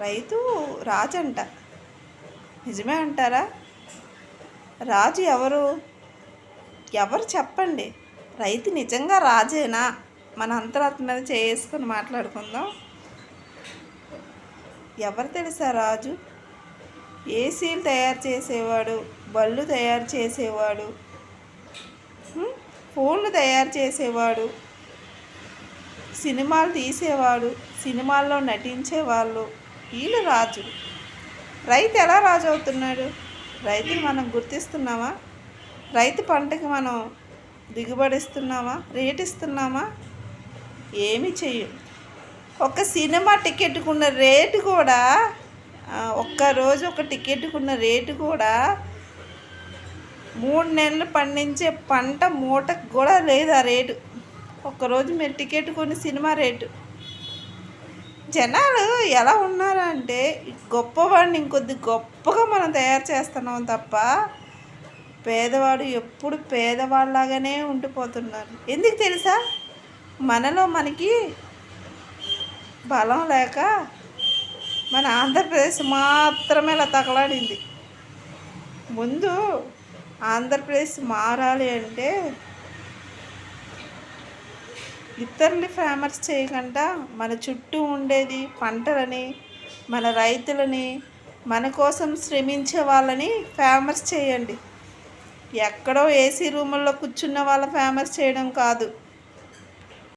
రైతు రాజు అంట నిజమే అంటారా? రాజు ఎవరు? ఎవరు చెప్పండి? రైతు నిజంగా రాజేనా? మన అంతరాత్మ మీద చేసుకుని మాట్లాడుకుందాం. ఎవరు తెలుసా రాజు? ఏసీలు తయారు చేసేవాడు బళ్ళు తయారు చేసేవాడు ఫోన్లు తయారు చేసేవాడు సినిమాలు తీసేవాడు సినిమాల్లో నటించేవాళ్ళు వీళ్ళు రాజు రైతు ఎలా రాజు అవుతున్నాడు రైతుని మనం గుర్తిస్తున్నామా? రైతు పంటకి మనం దిగుబడిస్తున్నామా? రేట్ ఇస్తున్నామా ఏమి చెయ్యం. ఒక సినిమా టికెట్కున్న రేటు కూడా ఒక్కరోజు ఒక్క రోజు ఒక టికెట్కున్న రేటు కూడా మూడు నెలలు పండించే పంట మూటకు కూడా లేదు ఆ రేటు. ఒక్కరోజు మీరు టికెట్ కొని సినిమా రేటు. జనాలు ఎలా ఉన్నారంటే గొప్పవాడిని ఇంకొద్ది గొప్పగా మనం తయారు చేస్తున్నాం తప్ప పేదవాడు ఎప్పుడు పేదవాళ్ళలాగానే ఉండిపోతున్నారు. ఎందుకు తెలుసా? మనలో మనకి బలం లేక మన ఆంధ్రప్రదేశ్ మాత్రమే ఇలా తగలాడింది. ముందు ఆంధ్రప్రదేశ్ మారాలి అంటే ఇతరులు ఫేమస్ చేయకుండా మన చుట్టూ ఉండేది పంటలని మన రైతులని మన కోసం శ్రమించే వాళ్ళని ఫేమస్ చేయండి. ఎక్కడో ఏసీ రూముల్లో కూర్చున్న వాళ్ళ ఫేమస్ చేయడం కాదు.